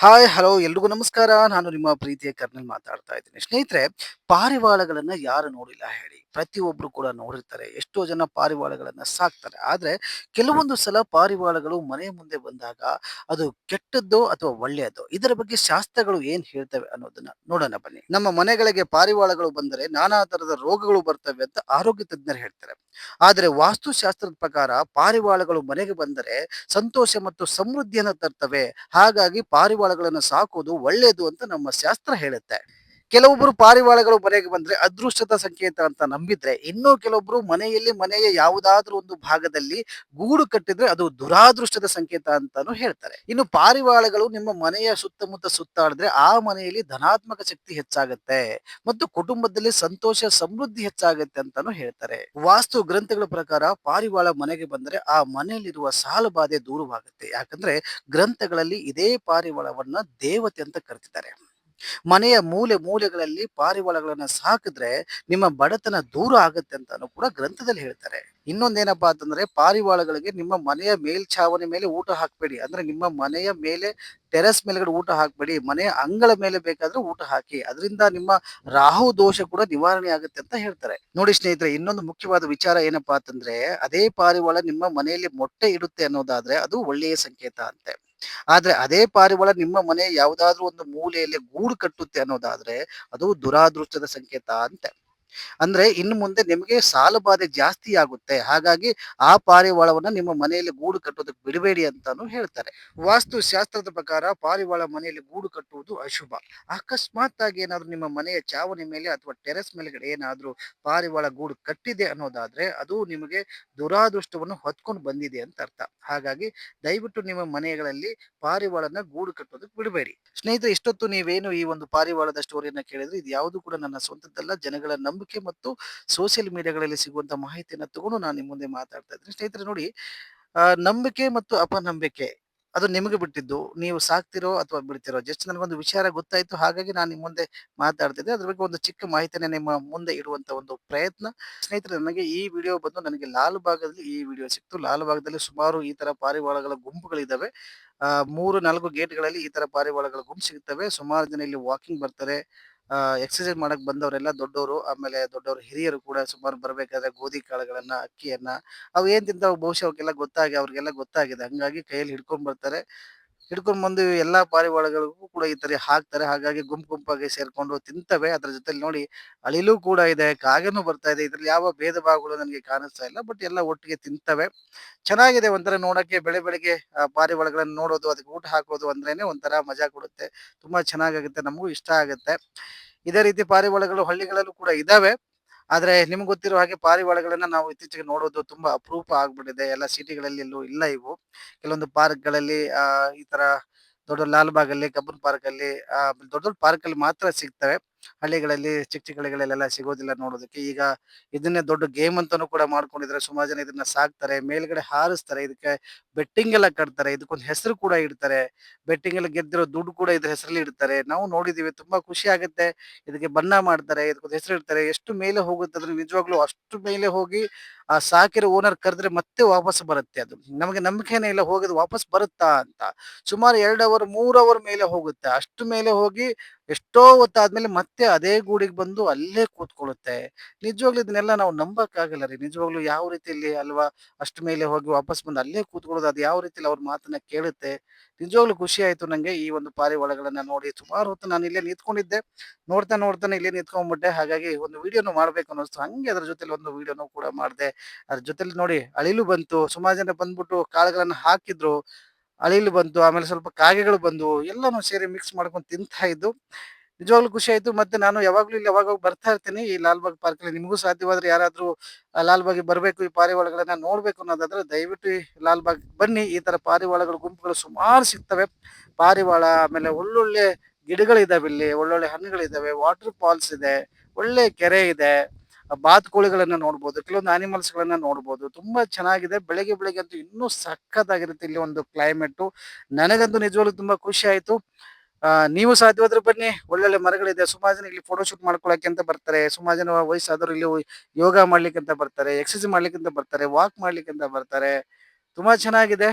Hi hello ಎಲ್ರಿಗೂ ನಮಸ್ಕಾರ. ನಾನು ನಿಮ್ಮ ಪ್ರೀತಿಯ ಕರ್ನಲ್ ಮಾತಾಡ್ತಾ ಇದ್ದೀನಿ. ಸ್ನೇಹಿತರೆ, ಪಾರಿವಾಳಗಳನ್ನ ಯಾರು ನೋಡಿಲ್ಲ ಹೇಳಿ. ಪ್ರತಿಯೊಬ್ರು ಕೂಡ ನೋಡಿರ್ತಾರೆ. ಎಷ್ಟೋ ಜನ ಪಾರಿವಾಳಗಳನ್ನ ಸಾಕ್ತಾರೆ. ಆದ್ರೆ ಕೆಲವೊಂದು ಸಲ ಪಾರಿವಾಳಗಳು ಮನೆ ಮುಂದೆ ಬಂದಾಗ ಅದು ಕೆಟ್ಟದ್ದೋ ಅಥವಾ ಒಳ್ಳೆಯದೋ ಇದರ ಬಗ್ಗೆ ಶಾಸ್ತ್ರಗಳು ಏನ್ ಹೇಳ್ತವೆ ಅನ್ನೋದನ್ನ ನೋಡೋಣ ಬನ್ನಿ. ನಮ್ಮ ಮನೆಗಳಿಗೆ ಪಾರಿವಾಳಗಳು ಬಂದರೆ ನಾನಾ ತರದ ರೋಗಗಳು ಬರ್ತವೆ ಅಂತ ಆರೋಗ್ಯ ತಜ್ಞರು ಹೇಳ್ತಾರೆ. ಆದ್ರೆ ವಾಸ್ತುಶಾಸ್ತ್ರದ ಪ್ರಕಾರ ಪಾರಿವಾಳಗಳು ಮನೆಗೆ ಬಂದರೆ ಸಂತೋಷ ಮತ್ತು ಸಮೃದ್ಧಿಯನ್ನು ತರ್ತವೆ. ಹಾಗಾಗಿ ಪಾರಿವಾಳಗಳನ್ನು ಸಾಕೋದು ಒಳ್ಳೆಯದು ಅಂತ ನಮ್ಮ ಶಾಸ್ತ್ರ ಹೇಳುತ್ತೆ. ಕೆಲವೊಬ್ಬರು ಪಾರಿವಾಳಗಳು ಮನೆಗೆ ಬಂದ್ರೆ ಅದೃಷ್ಟದ ಸಂಕೇತ ಅಂತ ನಂಬಿದ್ರೆ ಇನ್ನು ಕೆಲವೊಬ್ರು ಮನೆಯಲ್ಲಿ ಮನೆಯ ಯಾವುದಾದ್ರೂ ಒಂದು ಭಾಗದಲ್ಲಿ ಗೂಡು ಕಟ್ಟಿದ್ರೆ ಅದು ದುರಾದೃಷ್ಟದ ಸಂಕೇತ ಅಂತಾನು ಹೇಳ್ತಾರೆ. ಇನ್ನು ಪಾರಿವಾಳಗಳು ನಿಮ್ಮ ಮನೆಯ ಸುತ್ತಮುತ್ತ ಸುತ್ತಾಡಿದ್ರೆ ಆ ಮನೆಯಲ್ಲಿ ಧನಾತ್ಮಕ ಶಕ್ತಿ ಹೆಚ್ಚಾಗುತ್ತೆ ಮತ್ತು ಕುಟುಂಬದಲ್ಲಿ ಸಂತೋಷ, ಸಮೃದ್ಧಿ ಹೆಚ್ಚಾಗುತ್ತೆ ಅಂತಾನು ಹೇಳ್ತಾರೆ. ವಾಸ್ತು ಗ್ರಂಥಗಳ ಪ್ರಕಾರ ಪಾರಿವಾಳ ಮನೆಗೆ ಬಂದ್ರೆ ಆ ಮನೆಯಲ್ಲಿರುವ ಸಾಲಬಾಧೆ ದೂರವಾಗುತ್ತೆ. ಯಾಕಂದ್ರೆ ಗ್ರಂಥಗಳಲ್ಲಿ ಇದೇ ಪಾರಿವಾಳವನ್ನ ದೇವತೆ ಅಂತ ಕರೆದಿದ್ದಾರೆ ಮನೆಯ ಮೂಲೆ ಮೂಲೆಗಳಲ್ಲಿ ಪಾರಿವಾಳಗಳನ್ನ ಸಾಕಿದ್ರೆ ನಿಮ್ಮ ಬಡತನ ದೂರ ಆಗುತ್ತೆ ಅಂತಾನು ಕೂಡ ಗ್ರಂಥದಲ್ಲಿ ಹೇಳ್ತಾರೆ. ಇನ್ನೊಂದೇನಪ್ಪಾ ಅಂತಂದ್ರೆ ಪಾರಿವಾಳಗಳಿಗೆ ನಿಮ್ಮ ಮನೆಯ ಮೇಲ್ಛಾವಣಿ ಮೇಲೆ ಊಟ ಹಾಕ್ಬೇಡಿ. ಅಂದ್ರೆ ನಿಮ್ಮ ಮನೆಯ ಮೇಲೆ ಟೆರೆಸ್ ಮೇಲ್ಗಡೆ ಊಟ ಹಾಕ್ಬೇಡಿ. ಮನೆಯ ಅಂಗಳ ಮೇಲೆ ಬೇಕಾದ್ರೆ ಊಟ ಹಾಕಿ. ಅದರಿಂದ ನಿಮ್ಮ ರಾಹು ದೋಷ ಕೂಡ ನಿವಾರಣೆ ಆಗುತ್ತೆ ಅಂತ ಹೇಳ್ತಾರೆ. ನೋಡಿ ಸ್ನೇಹಿತರೆ, ಇನ್ನೊಂದು ಮುಖ್ಯವಾದ ವಿಚಾರ ಏನಪ್ಪಾ ಅಂತಂದ್ರೆ, ಅದೇ ಪಾರಿವಾಳ ನಿಮ್ಮ ಮನೆಯಲ್ಲಿ ಮೊಟ್ಟೆ ಇಡುತ್ತೆ ಅನ್ನೋದಾದ್ರೆ ಅದು ಒಳ್ಳೆಯ ಸಂಕೇತ ಅಂತೆ. ಆದ್ರೆ ಅದೇ ಪಾರಿವಾಳ ನಿಮ್ಮ ಮನೆ ಯಾವುದಾದ್ರೂ ಒಂದು ಮೂಲೆಯಲ್ಲಿ ಗೂಡು ಕಟ್ಟುತ್ತೆ ಅನ್ನೋದಾದ್ರೆ ಅದು ದುರಾದೃಷ್ಟದ ಸಂಕೇತ ಅಂತೆ. ಅಂದ್ರೆ ಇನ್ನು ಮುಂದೆ ನಿಮಗೆ ಸಾಲಬಾಧೆ ಜಾಸ್ತಿ ಆಗುತ್ತೆ. ಹಾಗಾಗಿ ಆ ಪಾರಿವಾಳವನ್ನ ನಿಮ್ಮ ಮನೆಯಲ್ಲಿ ಗೂಡು ಕಟ್ಟೋದಕ್ಕೆ ಬಿಡಬೇಡಿ ಅಂತಾನು ಹೇಳ್ತಾರೆ. ವಾಸ್ತು ಶಾಸ್ತ್ರದ ಪ್ರಕಾರ ಪಾರಿವಾಳ ಮನೆಯಲ್ಲಿ ಗೂಡು ಕಟ್ಟುವುದು ಅಶುಭ. ಅಕಸ್ಮಾತ್ ಆಗಿ ಏನಾದ್ರೂ ನಿಮ್ಮ ಮನೆಯ ಚಾವಣಿ ಮೇಲೆ ಅಥವಾ ಟೆರೆಸ್ ಮೇಲ್ಗಡೆ ಏನಾದ್ರೂ ಪಾರಿವಾಳ ಗೂಡು ಕಟ್ಟಿದೆ ಅನ್ನೋದಾದ್ರೆ ಅದು ನಿಮಗೆ ದುರಾದೃಷ್ಟವನ್ನು ಹೊತ್ಕೊಂಡು ಬಂದಿದೆ ಅಂತ ಅರ್ಥ. ಹಾಗಾಗಿ ದಯವಿಟ್ಟು ನಿಮ್ಮ ಮನೆಗಳಲ್ಲಿ ಪಾರಿವಾಳನ ಗೂಡು ಕಟ್ಟೋದಕ್ಕೆ ಬಿಡಬೇಡಿ. ಸ್ನೇಹಿತರೆ, ಇಷ್ಟೊತ್ತು ನೀವೇನು ಈ ಒಂದು ಪಾರಿವಾಳದ ಸ್ಟೋರಿಯನ್ನ ಕೇಳಿದ್ರೆ ಇದು ಯಾವುದು ಕೂಡ ನನ್ನ ಸ್ವಂತದ್ದಲ್ಲ, ಜನಗಳ ಮತ್ತು ಸೋಷಿಯಲ್ ಮೀಡಿಯಾಗಳಲ್ಲಿ ಸಿಗುವಂತ ಮಾಹಿತಿಯನ್ನ ತಗೊಂಡು ನಾನು ನಿಮ್ಮ ಮುಂದೆ ಮಾತಾಡ್ತಾ ಇದ್ದೀನಿ. ಸ್ನೇಹಿತರೆ ನೋಡಿ ನಂಬಿಕೆ ಮತ್ತು ಅಪನಂಬಿಕೆ ಅದು ನಿಮಗೆ ಬಿಟ್ಟಿದ್ದು, ನೀವು ಸಾಕ್ತಿರೋ ಅಥವಾ ಬಿಡ್ತಿರೋ ಜಸ್ಟ್ ನನಗೊಂದು ವಿಚಾರ ಗೊತ್ತಾಯ್ತು, ಹಾಗಾಗಿ ನಾನು ನಿಮ್ಮ ಮುಂದೆ ಮಾತಾಡ್ತಿದ್ದೆ ಅದ್ರ ಬಗ್ಗೆ ಒಂದು ಚಿಕ್ಕ ಮಾಹಿತಿನ ನಿಮ್ಮ ಮುಂದೆ ಇಡುವಂತ ಒಂದು ಪ್ರಯತ್ನ. ಸ್ನೇಹಿತರೆ, ನನಗೆ ಈ ವಿಡಿಯೋ ಬಂದು ನನಗೆ ಲಾಲ್ ಭಾಗದಲ್ಲಿ ಈ ವಿಡಿಯೋ ಸಿಕ್ತು. ಲಾಲ್ ಭಾಗದಲ್ಲಿ ಸುಮಾರು ಈ ತರ ಪಾರಿವಾಳಗಳ ಗುಂಪುಗಳಿದ್ದಾವೆ ಮೂರು ನಾಲ್ಕು ಗೇಟ್ಗಳಲ್ಲಿ ಈ ತರ ಪಾರಿವಾಳಗಳ ಗುಂಪು ಸಿಗುತ್ತವೆ ಸುಮಾರು ಜನ ಇಲ್ಲಿ ವಾಕಿಂಗ್ ಬರ್ತಾರೆ. ಎಕ್ಸರ್ಸೈಸ್ ಮಾಡಕ್ ಬಂದವರೆಲ್ಲ ದೊಡ್ಡವರು ಆಮೇಲೆ ದೊಡ್ಡವರು ಹಿರಿಯರು ಕೂಡ ಸುಮಾರು ಬರ್ಬೇಕಾದ್ರೆ ಗೋಧಿ ಕಾಳುಗಳನ್ನ, ಅಕ್ಕಿಯನ್ನ, ಅವು ಏನ್ ತಿಂತಾವ ಬಹುಶಃ ಅವಕ್ಕೆಲ್ಲ ಗೊತ್ತಾಗಿ, ಅವ್ರಿಗೆಲ್ಲ ಗೊತ್ತಾಗಿದೆ. ಹಂಗಾಗಿ ಕೈಯಲ್ಲಿ ಹಿಡ್ಕೊಂಡ್ ಬರ್ತಾರೆ. ಹಿಡ್ಕೊಂಡ್ ಬಂದು ಎಲ್ಲಾ ಪಾರಿವಾಳಗಳಿಗೂ ಕೂಡ ಈ ತರ ಹಾಕ್ತಾರೆ. ಹಾಗಾಗಿ ಗುಂಪು ಗುಂಪಾಗಿ ಸೇರ್ಕೊಂಡು ತಿಂತವೆ. ಅದ್ರ ಜೊತೆಲಿ ನೋಡಿ ಅಳಿಲು ಕೂಡ ಇದೆ. ಕಾಗೆನೂ ಬರ್ತಾ ಇದೆ. ಇದ್ರಲ್ಲಿ ಯಾವ ಭೇದ ಭಾವಗಳು ನನಗೆ ಕಾಣಿಸ್ತಾ ಇಲ್ಲ. ಬಟ್ ಎಲ್ಲ ಒಟ್ಟಿಗೆ ತಿಂತವೆ. ಚೆನ್ನಾಗಿದೆ ಒಂಥರ ನೋಡಕ್ಕೆ, ಬೆಳೆ ಬೆಳಿಗ್ಗೆ ಪಾರಿವಾಳಗಳನ್ನ ನೋಡೋದು, ಅದಕ್ಕೆ ಊಟ ಹಾಕೋದು ಅಂದ್ರೇನೆ ಒಂಥರ ಮಜಾ ಕೊಡುತ್ತೆ. ತುಂಬಾ ಚೆನ್ನಾಗಾಗುತ್ತೆ. ನಮಗೂ ಇಷ್ಟ ಆಗುತ್ತೆ. ಇದೇ ರೀತಿ ಪಾರಿವಾಳಗಳು ಹಳ್ಳಿಗಳಲ್ಲೂ ಕೂಡ ಇದಾವೆ. ಆದ್ರೆ ನಿಮ್ಗೆ ಗೊತ್ತಿರೋ ಹಾಗೆ ಪಾರಿವಾಳಗಳನ್ನ ನಾವು ಇತ್ತೀಚೆಗೆ ನೋಡೋದು ತುಂಬಾ ಅಪರೂಪ ಆಗ್ಬಿಟ್ಟಿದೆ. ಎಲ್ಲ ಸಿಟಿಗಳಲ್ಲಿ ಎಲ್ಲೂ ಇಲ್ಲ ಇವು. ಕೆಲವೊಂದು ಪಾರ್ಕ್ಗಳಲ್ಲಿ, ಆ, ಈ ತರ ದೊಡ್ಡ ಲಾಲ್ಬಾಗ್ ಅಲ್ಲಿ ಕಬ್ಬನ್ ಪಾರ್ಕ್ ಅಲ್ಲಿ ಆ, ದೊಡ್ಡ ದೊಡ್ಡ ಪಾರ್ಕ್ ಅಲ್ಲಿ ಮಾತ್ರ ಸಿಗ್ತವೆ. ಹಳ್ಳಿಗಳಲ್ಲಿ ಚಿಕ್ಕ ಚಿಕ್ಕ ಹಳ್ಳಿಗಳಲ್ಲೆಲ್ಲ ಸಿಗೋದಿಲ್ಲ ನೋಡೋದಕ್ಕೆ. ಈಗ ಇದನ್ನೇ ದೊಡ್ಡ ಗೇಮ್ ಅಂತಾನೂ ಕೂಡ ಮಾಡ್ಕೊಂಡಿದ್ದಾರೆ ಸುಮಾರು ಜನ ಇದನ್ನ ಸಾಕ್ತಾರೆ, ಮೇಲ್ಗಡೆ ಹಾರಿಸ್ತಾರೆ, ಇದಕ್ಕೆ ಬೆಟ್ಟಿಂಗ್ ಎಲ್ಲ ಕಟ್ತಾರೆ, ಇದಕ್ಕೊಂದು ಹೆಸರು ಕೂಡ ಇಡ್ತಾರೆ. ಬೆಟ್ಟಿಂಗ್ ಎಲ್ಲ ಗೆದ್ದಿರೋ ದುಡ್ಡು ಕೂಡ ಇದ್ರ ಹೆಸರಲ್ಲಿ ಇಡ್ತಾರೆ. ನಾವು ನೋಡಿದೀವಿ, ತುಂಬಾ ಖುಷಿ ಆಗುತ್ತೆ. ಇದಕ್ಕೆ ಬಣ್ಣ ಮಾಡ್ತಾರೆ, ಇದಕ್ಕೊಂದು ಹೆಸರು ಇಡ್ತಾರೆ. ಎಷ್ಟು ಮೇಲೆ ಹೋಗುತ್ತೆ ಅಂದ್ರೆ ನಿಜವಾಗ್ಲೂ ಅಷ್ಟು ಮೇಲೆ ಹೋಗಿ ಆ ಸಾಕಿರೋ ಓನರ್ ಕರೆದ್ರೆ ಮತ್ತೆ ವಾಪಸ್ ಬರುತ್ತೆ ಅದು. ನಮಗೆ ನಂಬಿಕೆನೇ ಇಲ್ಲ, ಹೋಗೋದು ವಾಪಸ್ ಬರುತ್ತಾ ಅಂತ. ಸುಮಾರು ಎರಡು ಅವರ್ ಮೂರ್ ಅವರ್ ಮೇಲೆ ಹೋಗುತ್ತೆ. ಅಷ್ಟು ಮೇಲೆ ಹೋಗಿ ಎಷ್ಟೋ ಹೊತ್ತಾದ್ಮೇಲೆ ಮತ್ತೆ ಅದೇ ಗೂಡಿಗೆ ಬಂದು ಅಲ್ಲೇ ಕೂತ್ಕೊಳ್ಳುತ್ತೆ. ನಿಜವಾಗ್ಲೂ ಇದನ್ನೆಲ್ಲ ನಾವು ನಂಬಕ್ಕಾಗಲ್ಲ ರೀ. ನಿಜವಾಗ್ಲೂ ಯಾವ ರೀತಿಯಲ್ಲಿ ಅಲ್ವಾ ಅಷ್ಟ ಮೇಲೆ ಹೋಗಿ ವಾಪಸ್ ಬಂದು ಅಲ್ಲೇ ಕೂತ್ಕೊಳ್ಳೋದು, ಅದು ಯಾವ ರೀತಿಯಲ್ಲಿ ಅವ್ರ ಮಾತನ್ನ ಕೇಳುತ್ತೆ. ನಿಜವಾಗ್ಲೂ ಖುಷಿ ಆಯ್ತು ನಂಗೆ ಈ ಒಂದು ಪಾರಿವಾಳಗಳನ್ನ ನೋಡಿ. ಸುಮಾರು ಹೊತ್ತು ನಾನು ಇಲ್ಲೇ ನಿಂತ್ಕೊಂಡಿದ್ದೆ. ನೋಡ್ತಾ ನೋಡ್ತಾನೆ ಇಲ್ಲೇ ನಿಂತ್ಕೊಂಡ್ಬಿಟ್ಟೆ ಹಾಗಾಗಿ ಒಂದು ವಿಡಿಯೋನು ಮಾಡ್ಬೇಕು ಅನ್ನಿಸ್ತು. ಹಂಗೆ ಅದ್ರ ಜೊತೆಲಿ ಒಂದು ವಿಡಿಯೋನು ಕೂಡ ಮಾಡಿದೆ. ಅದ್ರ ಜೊತೆಲಿ ನೋಡಿ ಅಳಿಲು ಬಂತು. ಸುಮಾರು ಜನ ಬಂದ್ಬಿಟ್ಟು ಕಾಳುಗಳನ್ನ ಹಾಕಿದ್ರು. ಅಳಿಲು ಬಂತು, ಆಮೇಲೆ ಸ್ವಲ್ಪ ಕಾಗೆಗಳು ಬಂದು ಎಲ್ಲಾನು ಸೇರಿ ಮಿಕ್ಸ್ ಮಾಡ್ಕೊಂಡು ತಿಂತಾ ಇದ್ದು, ನಿಜವಾಗ್ಲೂ ಖುಷಿ ಆಯ್ತು. ಮತ್ತೆ ನಾನು ಯಾವಾಗ್ಲೂ ಇಲ್ಲಿ ಯಾವಾಗ ಬರ್ತಾ ಇರ್ತೀನಿ, ಈ ಲಾಲ್ಬಾಗ್ ಪಾರ್ಕ್ ಅಲ್ಲಿ ನಿಮಗೂ ಸಾಧ್ಯವಾದ್ರೆ ಯಾರಾದ್ರೂ ಲಾಲ್ಬಾಗಿ ಬರ್ಬೇಕು, ಈ ಪಾರಿವಾಳಗಳನ್ನ ನೋಡ್ಬೇಕು ಅನ್ನೋದಾದ್ರೆ ದಯವಿಟ್ಟು ಲಾಲ್ಬಾಗ್ ಬನ್ನಿ. ಈ ತರ ಪಾರಿವಾಳಗಳ ಗುಂಪುಗಳು ಸುಮಾರು ಸಿಗ್ತವೆ. ಪಾರಿವಾಳ, ಆಮೇಲೆ ಒಳ್ಳೊಳ್ಳೆ ಗಿಡಗಳಿದಾವೆ ಇಲ್ಲಿ, ಒಳ್ಳೊಳ್ಳೆ ಹಣ್ಣುಗಳಿದಾವೆ ವಾಟರ್ ಫಾಲ್ಸ್ ಇದೆ, ಒಳ್ಳೆ ಕೆರೆ ಇದೆ. ಬಾತುಕೋಳಿಗಳನ್ನ ನೋಡ್ಬೋದು, ಕೆಲವೊಂದು ಆನಿಮಲ್ಸ್ ಗಳನ್ನ ನೋಡ್ಬೋದು, ತುಂಬಾ ಚೆನ್ನಾಗಿದೆ. ಬೆಳಗ್ಗೆ ಬೆಳಗ್ಗೆ ಅಂತೂ ಇನ್ನೂ ಸಖತ್ತಾಗಿರುತ್ತೆ ಇಲ್ಲಿ ಒಂದು ಕ್ಲೈಮೇಟ್ ನನಗಂತೂ ನಿಜವಾಗ್ಲೂ ತುಂಬಾ ಖುಷಿ ಆಯ್ತು. ನೀವು ಸಾಧ್ಯವಾದ್ರೆ ಬನ್ನಿ. ಒಳ್ಳೊಳ್ಳೆ ಮರಗಳಿದೆ. ಸುಮಾರು ಜನ ಇಲ್ಲಿ ಫೋಟೋ ಶೂಟ್ ಮಾಡ್ಕೊಳಕ್ಕೆ ಅಂತ ಬರ್ತಾರೆ. ಸುಮಾರು ಜನ ವಯಸ್ಸಾದವರು ಇಲ್ಲಿ ಯೋಗ ಮಾಡ್ಲಿಕ್ಕೆ ಅಂತ ಬರ್ತಾರೆ ಎಕ್ಸರ್ಸೈಸ್ ಮಾಡ್ಲಿಕ್ಕೆ ಅಂತ ಬರ್ತಾರೆ ವಾಕ್ ಮಾಡ್ಲಿಕ್ಕೆ ಅಂತ ಬರ್ತಾರೆ. ತುಂಬಾ ಚೆನ್ನಾಗಿದೆ.